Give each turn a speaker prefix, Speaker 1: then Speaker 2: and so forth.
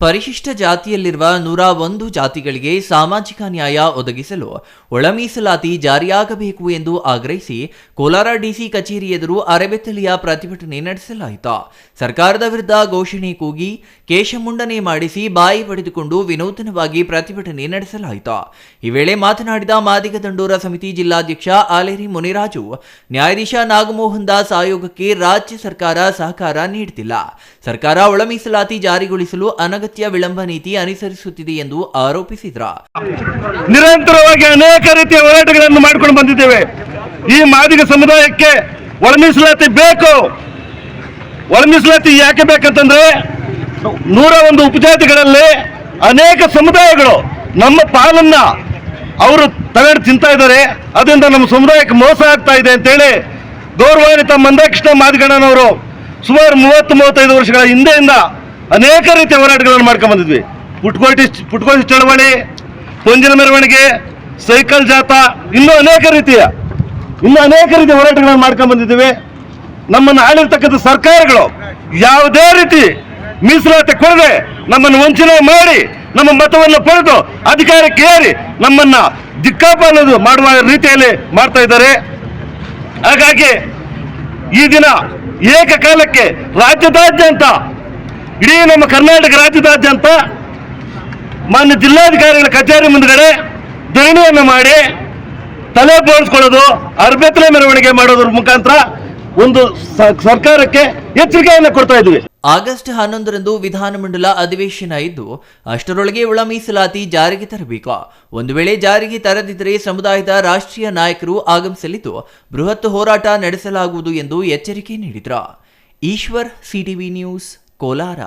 Speaker 1: ಪರಿಶಿಷ್ಟ ಜಾತಿಯಲ್ಲಿರುವ ನೂರ ಒಂದು ಜಾತಿಗಳಿಗೆ ಸಾಮಾಜಿಕ ನ್ಯಾಯ ಒದಗಿಸಲು ಒಳಮೀಸಲಾತಿ ಜಾರಿಯಾಗಬೇಕು ಎಂದು ಆಗ್ರಹಿಸಿ ಕೋಲಾರ ಡಿಸಿ ಕಚೇರಿ ಎದುರು ಅರೆಬೆತ್ತಲೆಯ ಪ್ರತಿಭಟನೆ ನಡೆಸಲಾಯಿತು. ಸರ್ಕಾರದ ವಿರುದ್ಧ ಘೋಷಣೆ ಕೂಗಿ ಕೇಶಮುಂಡನೆ ಮಾಡಿಸಿ ಬಾಯಿ ಪಡೆದುಕೊಂಡು ವಿನೂತನವಾಗಿ ಪ್ರತಿಭಟನೆ ನಡೆಸಲಾಯಿತು. ಈ ವೇಳೆ ಮಾತನಾಡಿದ ಮಾದಿಗ ದಂಡೋರ ಸಮಿತಿ ಜಿಲ್ಲಾಧ್ಯಕ್ಷ ಆಲೇರಿ ಮುನಿರಾಜು, ನ್ಯಾಯಾಧೀಶ ನಾಗಮೋಹನ್ ದಾಸ್ ಆಯೋಗಕ್ಕೆ ರಾಜ್ಯ ಸರ್ಕಾರ ಸಹಕಾರ ನೀಡುತ್ತಿಲ್ಲ. ಸರ್ಕಾರ ಒಳಮೀಸಲಾತಿ ಜಾರಿಗೊಳಿಸಲು ಅನಗತ್ಯ ವಿಳಂಬ ನೀತಿ ಅನುಸರಿಸುತ್ತಿದೆ ಎಂದು ಆರೋಪಿಸಿದ್ರು.
Speaker 2: ನಿರಂತರವಾಗಿ ಅನೇಕ ರೀತಿಯ ಹೋರಾಟಗಳನ್ನು ಮಾಡಿಕೊಂಡು ಬಂದಿದ್ದೇವೆ. ಈ ಮಾದಿಗ ಸಮುದಾಯಕ್ಕೆ ಒಳ ಮೀಸಲಾತಿ ಬೇಕು. ಒಳ ಮೀಸಲಾತಿ ಯಾಕೆ ಬೇಕಂತಂದ್ರೆ, ನೂರ ಒಂದು ಉಪಜಾತಿಗಳಲ್ಲಿ ಅನೇಕ ಸಮುದಾಯಗಳು ನಮ್ಮ ಪಾಲನ್ನ ಅವರು ತಗೊಂಡು ತಿಂತಾ ಇದ್ದಾರೆ. ಅದರಿಂದ ನಮ್ಮ ಸಮುದಾಯಕ್ಕೆ ಮೋಸ ಆಗ್ತಾ ಇದೆ ಅಂತೇಳಿ ಗೌರವಾನ್ವಿತ ಮಂದಾಕೃಷ್ಣ ಮಾದಿಗಣ್ಣನವರು ಸುಮಾರು ಮೂವತ್ತು ಮೂವತ್ತೈದು ವರ್ಷಗಳ ಹಿಂದೆಯಿಂದ ಅನೇಕ ರೀತಿಯ ಹೋರಾಟಗಳನ್ನು ಮಾಡ್ಕೊಂಡು ಬಂದಿದ್ವಿ. ಪುಟ್ಕೋಟಿ ಪುಟ್ಕೋಟಿ ಚಳವಳಿ, ಪೊಂಜಿನ ಮೆರವಣಿಗೆ, ಸೈಕಲ್ ಜಾಥಾ, ಇನ್ನೂ ಅನೇಕ ರೀತಿಯ, ಇನ್ನೂ ಅನೇಕ ರೀತಿಯ ಹೋರಾಟಗಳನ್ನು ಮಾಡ್ಕೊಂಡು ಬಂದಿದ್ದೇವೆ ನಮ್ಮನ್ನು ಆಳಿರ್ತಕ್ಕಂಥ ಸರ್ಕಾರಗಳು ಯಾವುದೇ ರೀತಿ ಮೀಸಲಾತಿ ಕೊಡದೆ ನಮ್ಮನ್ನು ವಂಚನೆ ಮಾಡಿ, ನಮ್ಮ ಮತವನ್ನು ಪಡೆದು ಅಧಿಕಾರಕ್ಕೆ ಏರಿ ನಮ್ಮನ್ನ ದಿಕ್ಕಾಪಾಲದು ಮಾಡುವ ರೀತಿಯಲ್ಲಿ ಮಾಡ್ತಾ ಇದ್ದಾರೆ. ಹಾಗಾಗಿ ಈ ದಿನ ಏಕಕಾಲಕ್ಕೆ ರಾಜ್ಯದಾದ್ಯಂತ ಇಡೀ ನಮ್ಮ ಕರ್ನಾಟಕ ರಾಜ್ಯದಾದ್ಯಂತ ಮಾನ್ಯ ಜಿಲ್ಲಾಧಿಕಾರಿಗಳ ಕಚೇರಿ ಮುಂದ್ಗಡೆ ಧರಣಿಯನ್ನು ಮಾಡಿ ತಲೆ ಬೋಳಿಸ್ಕೊಳ್ಳೋದು ಅರ್ಬೆತ್ತಲೆ ಮೆರವಣಿಗೆ ಮಾಡೋದ್ರ ಮುಖಾಂತರ ಒಂದು ಸರ್ಕಾರಕ್ಕೆ ಎಚ್ಚರಿಕೆಯನ್ನು ಕೊಡ್ತಾ ಇದ್ವಿ.
Speaker 1: ಆಗಸ್ಟ್ ಹನ್ನೊಂದರಂದು ವಿಧಾನಮಂಡಲ ಅಧಿವೇಶನ ಇದ್ದು, ಅಷ್ಟರೊಳಗೆ ಒಳ ಮೀಸಲಾತಿ ಜಾರಿಗೆ ತರಬೇಕು. ಒಂದು ವೇಳೆ ಜಾರಿಗೆ ತರದಿದ್ದರೆ ಸಮುದಾಯದ ರಾಷ್ಟ್ರೀಯ ನಾಯಕರು ಆಗಮಿಸಲಿದ್ದು, ಬೃಹತ್ ಹೋರಾಟ ನಡೆಸಲಾಗುವುದು ಎಂದು ಎಚ್ಚರಿಕೆ ನೀಡಿದ್ರು. Eshwar, CTV news Kolar